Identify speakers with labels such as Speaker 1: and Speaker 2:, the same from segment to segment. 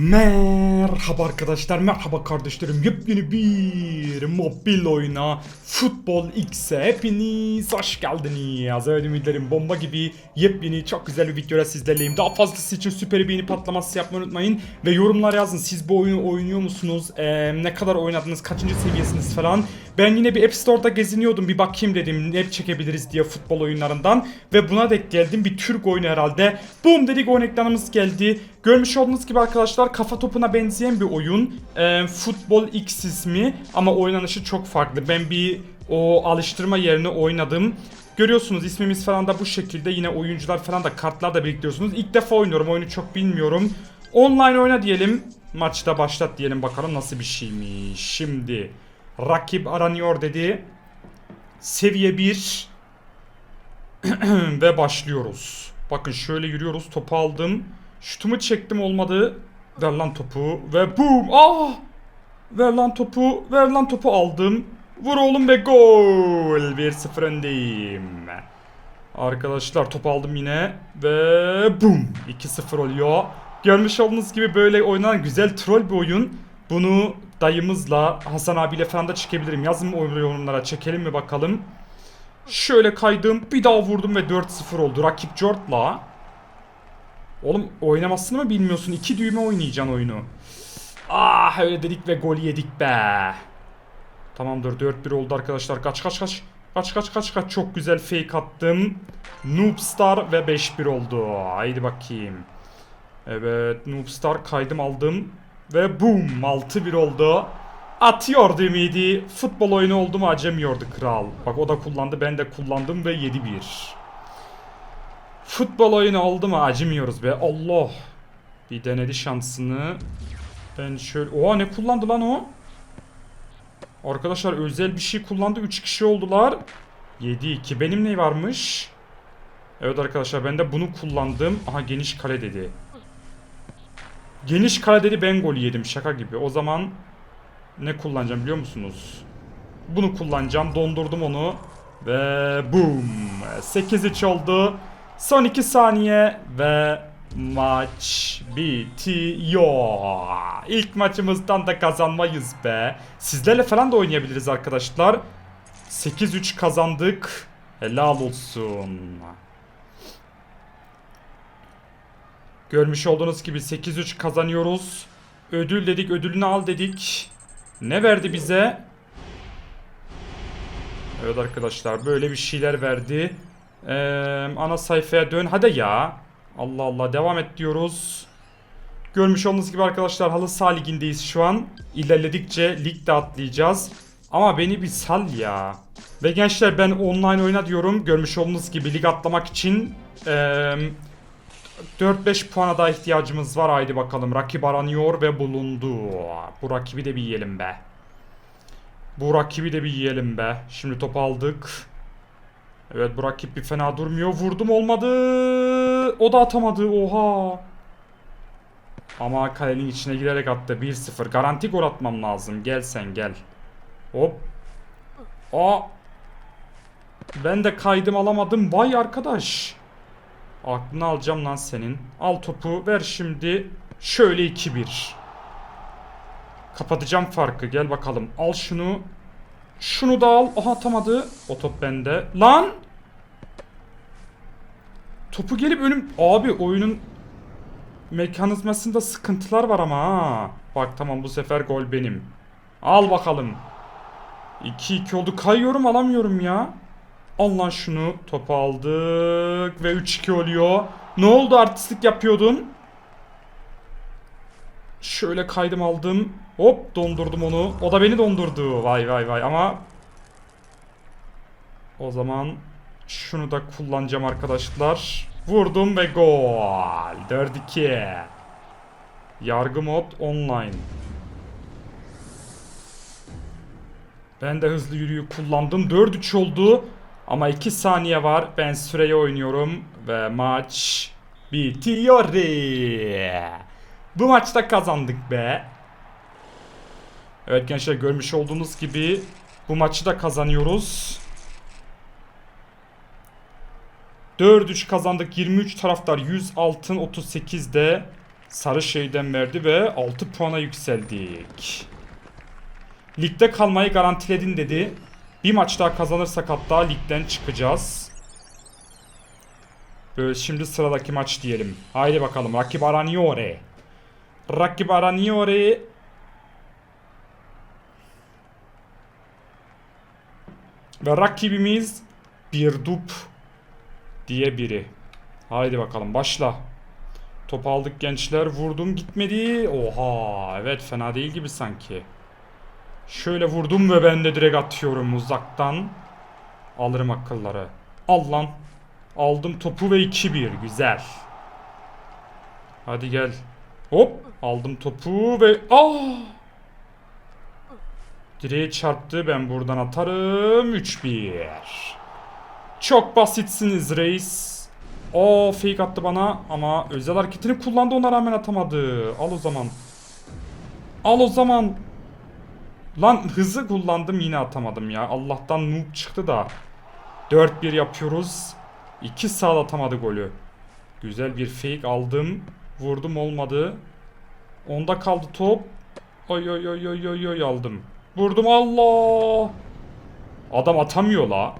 Speaker 1: Merhaba arkadaşlar, merhaba kardeşlerim. Yepyeni bir mobil oyuna Futbol X'e hepiniz hoş geldiniz. Evet ümitlerim bomba gibi yepyeni çok güzel bir videoya sizlerleyim. Daha fazlası için süper beğeni patlaması yapmayı unutmayın. Ve yorumlar yazın. Siz bu oyunu oynuyor musunuz? Ee, ne kadar oynadınız? Kaçıncı seviyesiniz falan. Ben yine bir App Store'da geziniyordum. Bir bakayım dedim ne çekebiliriz diye futbol oyunlarından. Ve buna denk geldim. Bir Türk oyunu herhalde. Boom dedik oyun ekranımız geldi. Görmüş olduğunuz gibi arkadaşlar kafa topuna benzeyen bir oyun. Ee, Futbol X ismi ama oynanışı çok farklı. Ben bir o alıştırma yerini oynadım. Görüyorsunuz ismimiz falan da bu şekilde. Yine oyuncular falan da kartlar da biriktiriyorsunuz. İlk defa oynuyorum. Oyunu çok bilmiyorum. Online oyna diyelim. Maçta başlat diyelim bakalım nasıl bir şeymiş. Şimdi rakip aranıyor dedi. Seviye 1 ve başlıyoruz. Bakın şöyle yürüyoruz. Topu aldım. Şutumu çektim olmadı. Ver lan topu ve boom. Ah! Ver lan topu. Ver lan topu aldım. Vur oğlum ve gol. 1-0 öndeyim. Arkadaşlar top aldım yine ve boom 2-0 oluyor. Görmüş olduğunuz gibi böyle oynanan güzel troll bir oyun. Bunu dayımızla Hasan abiyle falan da çekebilirim. Yazın mı yorumlara çekelim mi bakalım. Şöyle kaydım bir daha vurdum ve 4-0 oldu. Rakip Jort'la. Oğlum oynamasını mı bilmiyorsun? İki düğme oynayacaksın oyunu. Ah öyle dedik ve gol yedik be. Tamamdır 4-1 oldu arkadaşlar. Kaç kaç kaç. Kaç kaç kaç kaç. Çok güzel fake attım. Noobstar ve 5-1 oldu. Haydi bakayım. Evet Noobstar kaydım aldım. Ve boom 6-1 oldu. Atıyordu ümidi. Futbol oyunu oldu mu acemiyordu kral. Bak o da kullandı ben de kullandım ve 7-1. Futbol oyunu oldu mu acımıyoruz be. Allah. Bir denedi şansını. Ben şöyle... Oha ne kullandı lan o? Arkadaşlar özel bir şey kullandı. 3 kişi oldular. 7-2. Benim ne varmış? Evet arkadaşlar ben de bunu kullandım. Aha geniş kale dedi. Geniş kale dedi ben gol yedim şaka gibi. O zaman ne kullanacağım biliyor musunuz? Bunu kullanacağım. Dondurdum onu. Ve boom. 8-3 oldu. Son 2 saniye ve maç bitiyor. İlk maçımızdan da kazanmayız be. Sizlerle falan da oynayabiliriz arkadaşlar. 8-3 kazandık. Helal olsun. Görmüş olduğunuz gibi 8-3 kazanıyoruz. Ödül dedik, ödülünü al dedik. Ne verdi bize? Evet arkadaşlar böyle bir şeyler verdi. Ee, ana sayfaya dön. Hadi ya. Allah Allah devam et diyoruz. Görmüş olduğunuz gibi arkadaşlar halı saha ligindeyiz şu an. İlerledikçe ligde atlayacağız. Ama beni bir sal ya. Ve gençler ben online oyna diyorum. Görmüş olduğunuz gibi lig atlamak için ee, 4-5 puana daha ihtiyacımız var. Haydi bakalım. Rakip aranıyor ve bulundu. Bu rakibi de bir yiyelim be. Bu rakibi de bir yiyelim be. Şimdi top aldık. Evet bu rakip bir fena durmuyor. Vurdum olmadı. O da atamadı. Oha. Ama kalenin içine girerek attı. 1-0. Garanti gol atmam lazım. Gel sen gel. Hop. Aa. Ben de kaydım alamadım. Vay arkadaş. Aklını alacağım lan senin. Al topu ver şimdi. Şöyle 2-1. Kapatacağım farkı. Gel bakalım. Al şunu. Şunu da al. Aha atamadı. O top bende. Lan! Topu gelip önüm... Abi oyunun mekanizmasında sıkıntılar var ama ha. Bak tamam bu sefer gol benim. Al bakalım. 2-2 oldu. Kayıyorum alamıyorum ya. Al şunu. Topu aldık ve 3-2 oluyor. Ne oldu artistlik yapıyordun? Şöyle kaydım aldım. Hop dondurdum onu. O da beni dondurdu. Vay vay vay ama o zaman şunu da kullanacağım arkadaşlar. Vurdum ve gol. 4-2. Yargı mod online. Ben de hızlı yürüyü kullandım. 4-3 oldu. Ama 2 saniye var. Ben süreye oynuyorum. Ve maç bitiyor. Bu maçta kazandık be. Evet gençler görmüş olduğunuz gibi bu maçı da kazanıyoruz. 4-3 kazandık. 23 taraftar 100 altın 38'de Sarı şeyden verdi ve 6 puana yükseldik. Ligde kalmayı garantiledin dedi. Bir maç daha kazanırsak hatta ligden çıkacağız. Böyle şimdi sıradaki maç diyelim. Haydi bakalım. Rakip Araniore. Rakip Araniore. Ve rakibimiz bir dup diye biri. Haydi bakalım başla. Top aldık gençler. Vurdum gitmedi. Oha evet fena değil gibi sanki. Şöyle vurdum ve ben de direkt atıyorum uzaktan. Alırım akılları. Al lan. Aldım topu ve 2-1. Güzel. Hadi gel. Hop. Aldım topu ve... Ah! Direğe çarptı. Ben buradan atarım. 3-1. Çok basitsiniz reis. O fake attı bana ama özel hareketini kullandı ona rağmen atamadı. Al o zaman. Al o zaman. Lan hızı kullandım yine atamadım ya. Allah'tan noob çıktı da. 4-1 yapıyoruz. 2 sağ atamadı golü. Güzel bir fake aldım. Vurdum olmadı. Onda kaldı top. Oy oy oy oy oy oy aldım. Vurdum Allah. Adam atamıyor la.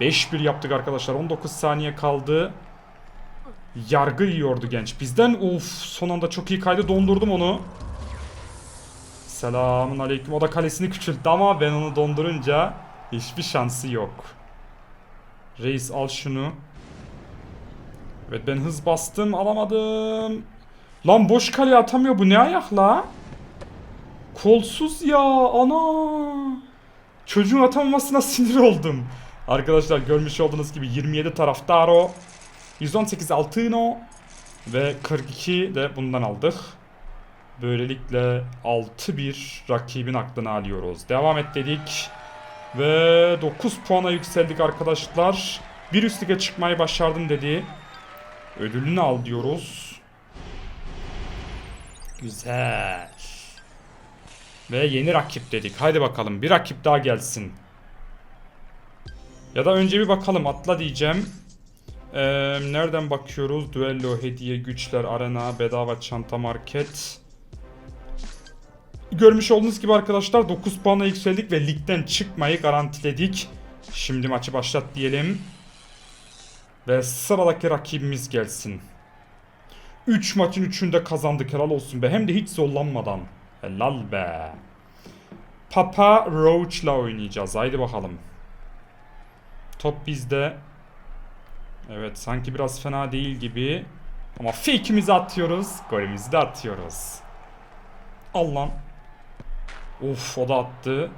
Speaker 1: 5-1 yaptık arkadaşlar. 19 saniye kaldı. Yargı yiyordu genç. Bizden of son anda çok iyi kaydı. Dondurdum onu. Selamun aleyküm. O da kalesini küçülttü ama ben onu dondurunca hiçbir şansı yok. Reis al şunu. Evet ben hız bastım alamadım. Lan boş kaleye atamıyor bu ne ayak la? Kolsuz ya ana. Çocuğun atamamasına sinir oldum. Arkadaşlar görmüş olduğunuz gibi 27 taraftaro. 118 Altino ve 42 de bundan aldık. Böylelikle 6-1 rakibin aklını alıyoruz. Devam et dedik. Ve 9 puana yükseldik arkadaşlar. Bir üst lige çıkmayı başardım dedi. Ödülünü al diyoruz. Güzel. Ve yeni rakip dedik. Haydi bakalım bir rakip daha gelsin. Ya da önce bir bakalım atla diyeceğim. Ee, nereden bakıyoruz? Duello, hediye, güçler, arena, bedava çanta, market. Görmüş olduğunuz gibi arkadaşlar 9 puana yükseldik ve ligden çıkmayı garantiledik. Şimdi maçı başlat diyelim. Ve sıradaki rakibimiz gelsin. 3 maçın 3'ünde kazandık helal olsun be. Hem de hiç zorlanmadan. Helal be. Papa Roach'la oynayacağız. Haydi bakalım. Top bizde. Evet sanki biraz fena değil gibi. Ama fake'imizi atıyoruz. Golümüzü de atıyoruz. Al Of o da attı.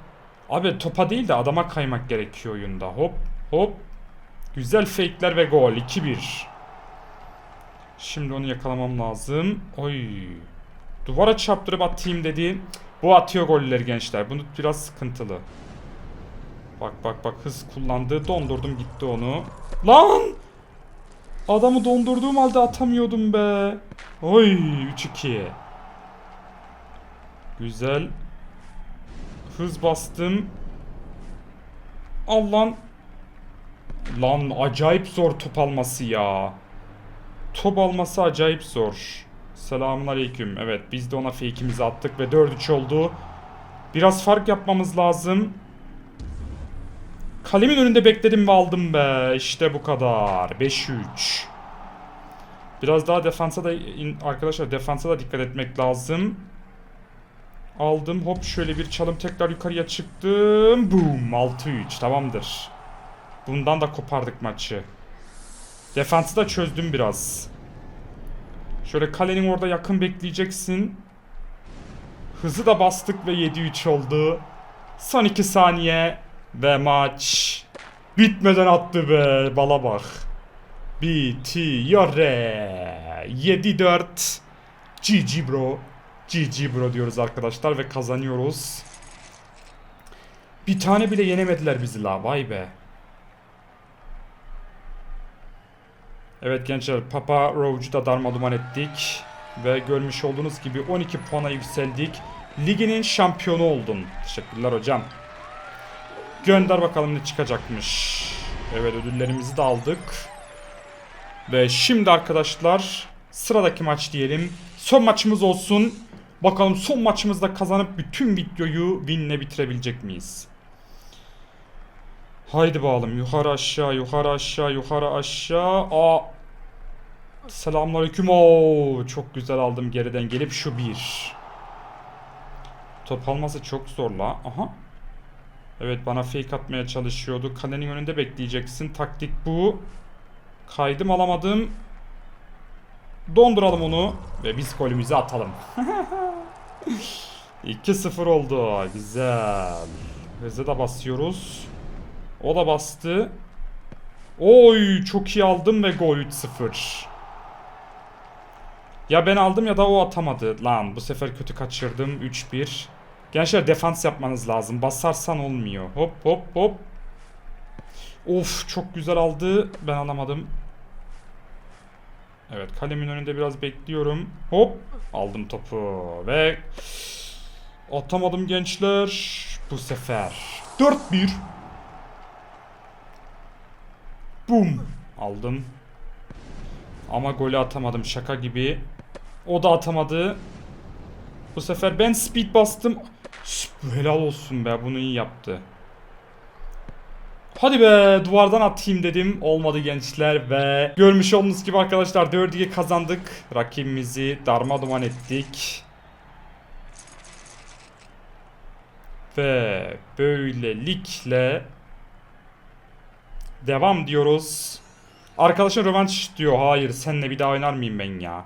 Speaker 1: Abi topa değil de adama kaymak gerekiyor oyunda. Hop hop. Güzel fake'ler ve gol. 2-1. Şimdi onu yakalamam lazım. Oy. Duvara çarptırıp atayım dedi. Bu atıyor golleri gençler. Bunu biraz sıkıntılı. Bak bak bak hız kullandı. Dondurdum gitti onu. Lan! Adamı dondurduğum halde atamıyordum be. Oy 3-2. Güzel. Hız bastım. Al lan. Acayip zor top alması ya. Top alması acayip zor. Selamun aleyküm. Evet biz de ona fake'imizi attık ve 4-3 oldu. Biraz fark yapmamız lazım. Kalemin önünde bekledim ve aldım be. İşte bu kadar. 5-3. Biraz daha defansa da arkadaşlar defansa da dikkat etmek lazım. Aldım hop şöyle bir çalım tekrar yukarıya çıktım. Boom 6-3 tamamdır. Bundan da kopardık maçı. Defansı da çözdüm biraz. Şöyle kalenin orada yakın bekleyeceksin. Hızı da bastık ve 7-3 oldu. Son 2 saniye ve maç bitmeden attı be bala bak. Bitiyor. 7-4 GG bro. GG bro diyoruz arkadaşlar ve kazanıyoruz. Bir tane bile yenemediler bizi la vay be. Evet gençler Papa Roach'u da darmaduman ettik. Ve görmüş olduğunuz gibi 12 puana yükseldik. Liginin şampiyonu oldun. Teşekkürler hocam. Gönder bakalım ne çıkacakmış. Evet ödüllerimizi de aldık. Ve şimdi arkadaşlar sıradaki maç diyelim. son maçımız olsun. Bakalım son maçımızda kazanıp bütün videoyu winle bitirebilecek miyiz? Haydi bakalım yukarı aşağı yukarı aşağı yukarı aşağı. Aa. Selamünaleyküm. Oo, çok güzel aldım geriden gelip şu bir. Top alması çok zor la. Aha. Evet bana fake atmaya çalışıyordu. Kalenin önünde bekleyeceksin. Taktik bu. Kaydım alamadım. Donduralım onu. Ve biz golümüzü atalım. 2-0 oldu. Güzel. Hızı da basıyoruz. O da bastı. Oy çok iyi aldım ve gol 3-0. Ya ben aldım ya da o atamadı. Lan bu sefer kötü kaçırdım. 3-1. Gençler defans yapmanız lazım. Basarsan olmuyor. Hop hop hop. Of çok güzel aldı. Ben alamadım. Evet kalemin önünde biraz bekliyorum. Hop aldım topu ve atamadım gençler. Bu sefer 4-1. Bum aldım. Ama golü atamadım şaka gibi. O da atamadı. Bu sefer ben speed bastım. Helal olsun be bunu iyi yaptı. Hadi be duvardan atayım dedim. Olmadı gençler ve görmüş olduğunuz gibi arkadaşlar 4'ye kazandık. Rakibimizi darmaduman ettik. Ve böylelikle devam diyoruz. Arkadaşın rövanş diyor. Hayır seninle bir daha oynar mıyım ben ya?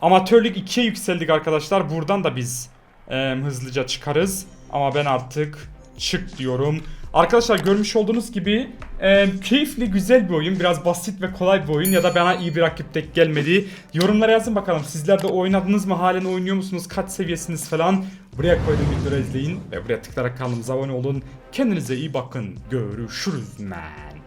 Speaker 1: Amatörlük 2'ye yükseldik arkadaşlar. Buradan da biz e, hızlıca çıkarız. Ama ben artık çık diyorum. Arkadaşlar görmüş olduğunuz gibi e, keyifli güzel bir oyun. Biraz basit ve kolay bir oyun ya da bana iyi bir rakip tek gelmedi. Yorumlara yazın bakalım sizler de oynadınız mı? Halen oynuyor musunuz? Kaç seviyesiniz falan? Buraya koyduğum videoları izleyin ve buraya tıklayarak kanalımıza abone olun. Kendinize iyi bakın. Görüşürüz man.